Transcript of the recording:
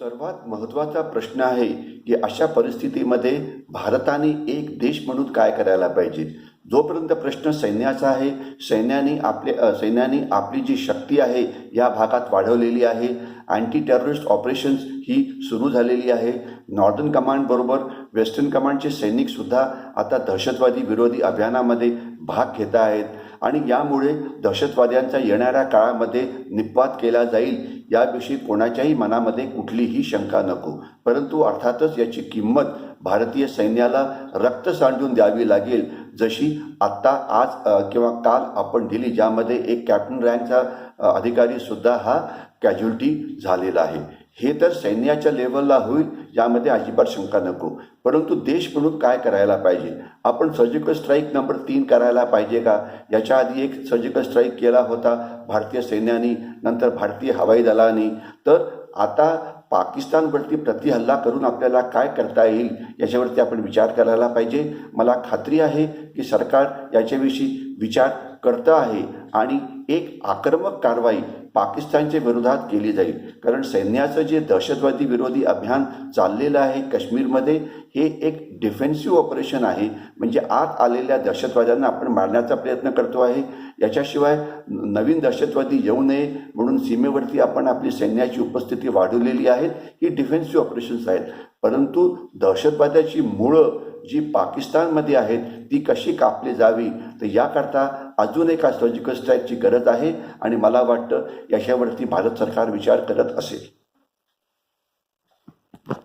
सर्वात महत्त्वाचा प्रश्न आहे की अशा परिस्थितीमध्ये भारताने एक देश म्हणून काय करायला पाहिजे? जोपर्यंत प्रश्न सैन्याचा आहे सैन्याने आपले सैन्याने आपली जी शक्ती आहे या भागात वाढवलेली आहे अँटी टेररिस्ट ऑपरेशन्स ही सुरू झालेली आहे. नॉर्दर्न कमांडबरोबर वेस्टर्न कमांडचे सैनिकसुद्धा आता दहशतवादी विरोधी अभियानामध्ये भाग घेत आहेत. आणि यामुळे दहशतवाद्यांचा येणाऱ्या काळामध्ये निपात केला जाईल याविषयी कोणाच्याही मनामध्ये कुठलीही शंका नको. परंतु अर्थातच याची किंमत भारतीय सैन्याला रक्त सांडून द्यावी लागेल. जशी आत्ता आज किंवा काल आपण दिली ज्यामध्ये एक कॅप्टन रँकचा अधिकारीसुद्धा हा कॅज्युलिटी झालेला आहे. हे तर सैन्याच्या लेवलला होईल यामध्ये अजिबात शंका नको. परंतु देश म्हणून काय करायला पाहिजे? आपण सर्जिकल स्ट्राईक नंबर तीन करायला पाहिजे का? याच्या आधी एक सर्जिकल स्ट्राईक केला होता भारतीय सैन्याने नंतर भारतीय हवाई दलाने. तर आता पाकिस्तानवरती प्रतिहल्ला करून आपल्याला काय करता येईल याच्यावरती आपण विचार करायला पाहिजे. मला खात्री आहे की सरकार याच्याविषयी विचार करतं आहे. आणि एक आक्रमक कारवाई पाकिस्तानच्या विरोधात केली जाईल. कारण सैन्याचं जे दहशतवादी विरोधी अभियान चाललेलं आहे काश्मीरमध्ये हे एक डिफेन्सिव्ह ऑपरेशन आहे. म्हणजे आत आलेल्या दहशतवाद्यांना आपण मारण्याचा प्रयत्न करतो आहे. याच्याशिवाय नवीन दहशतवादी येऊ नये म्हणून सीमेवरती आपण आपली सैन्याची उपस्थिती वाढवलेली आहे. ही डिफेन्सिव्ह ऑपरेशन्स आहेत. परंतु दहशतवाद्याची मुळं जी पाकिस्तानमध्ये आहेत ती कशी कापली जावी? तर याकरता अजून एका सर्जिकल स्ट्राईकची गरज आहे आणि मला वाटतं याच्यावरती भारत सरकार विचार करत असेल.